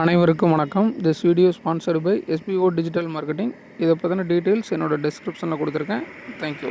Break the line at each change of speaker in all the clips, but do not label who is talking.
அனைவருக்கும் வணக்கம். This video sponsored by SPO digital marketing இதை பற்றின டீட்டெயில்ஸ் என்னோட டிஸ்கிரிப்ஷனில் கொடுத்துருக்கேன். தேங்க்யூ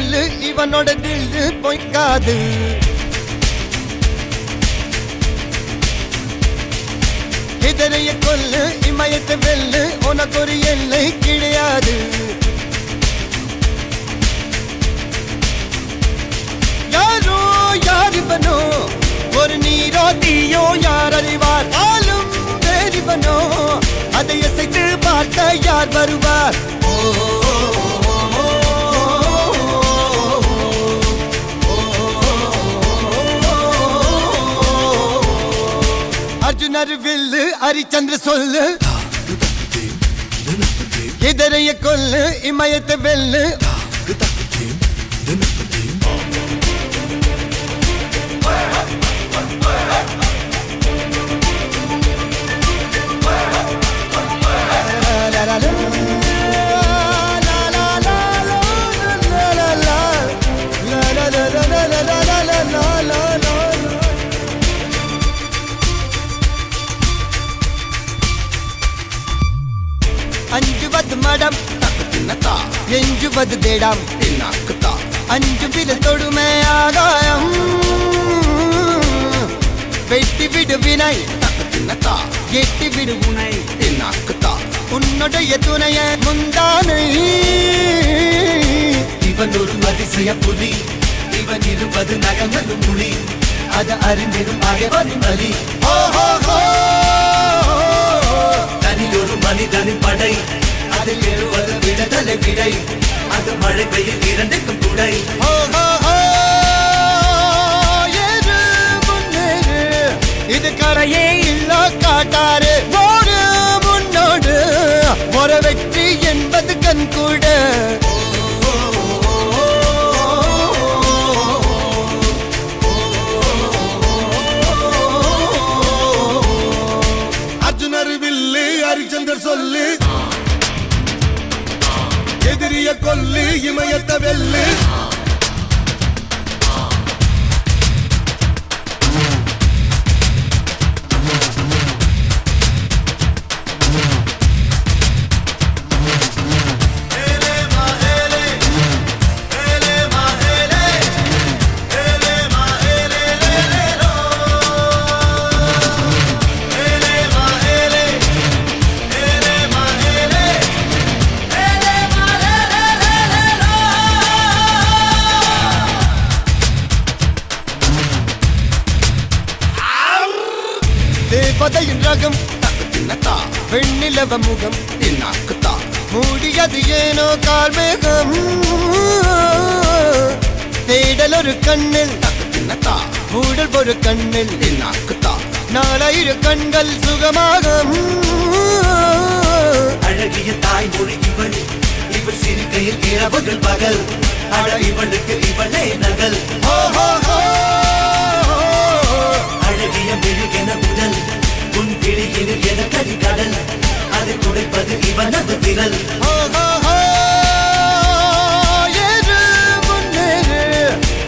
சொல்லு இவனோட தில்லு பொய்க்காது. இதனைய கொல்லு இமயத்தை வெல்லு உனக்கு ஒரு எல்லை கிடையாது. யாரோ யார் இவனோ? ஒரு நீரோ தீயோ யார் அறிவார்? ஆளும் வேறிவனோ அதை இசைத்து பார்க்க யார் வருவார்? அர்ஜுனர் வில்லு ஹரிச்சந்திர சொல்லு இதரைய கொல்லு இமயத்தை வெல்லு. அஞ்சுவது மடம். எஞ்சுவது தேடம். அஞ்சு வித தொடுமை ஆகாயம். வெட்டி விடு வினை. எட்டி விடு உனை. உன்னுடைய துணைய முந்தானை.
இவன் ஒரு அதிசய புலி. இவன் இருப்பது நகங்களும் மொழி அது அறிந்திடும் அகவரின் வலி.
ஓ ஹோ ஹோ
தனி ஒரு மனிதனின் படை. அதில் எழுவது விடுதலை விடை. அது மழை பெய்யும் இரண்டுக்கும் துணை
இது கரையே இல்ல காட்டாரு ஓடு முன்னோடு. ஒரு வெற்றி என்பது கண் கூட.
அர்ஜுனர் வில்லு ஹரிச்சந்தர் சொல்லு. எதிரிய கொல்லு இமயத்த வெல்லு
தேவதையின் ரகம். வெண்ணிலவ முகம். மூடியது ஏனோ கால்மேகம் தேடல் ஒரு கண்ணில். மூடல் ஒரு கண்ணில். நாலாயிர கண்கள் சுகமாக
அழகிய தாய்மொழி இவள். இவள் சிரிக்கையில் இரவுகள் பகல். அழ இவளுக்கு இவளே நகல். அழகிய மெழுகென உடல் உன் விழியில் எனக்கடி கடல் அது துடைப்பது இவனது விரல்.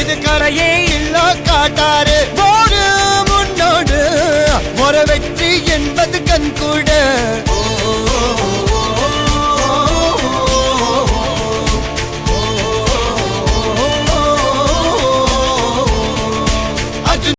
இது கரையே இல்லா காட்டாரு போடு முன்னோடு. ஒரு வெற்றி என்பது கண் கூட.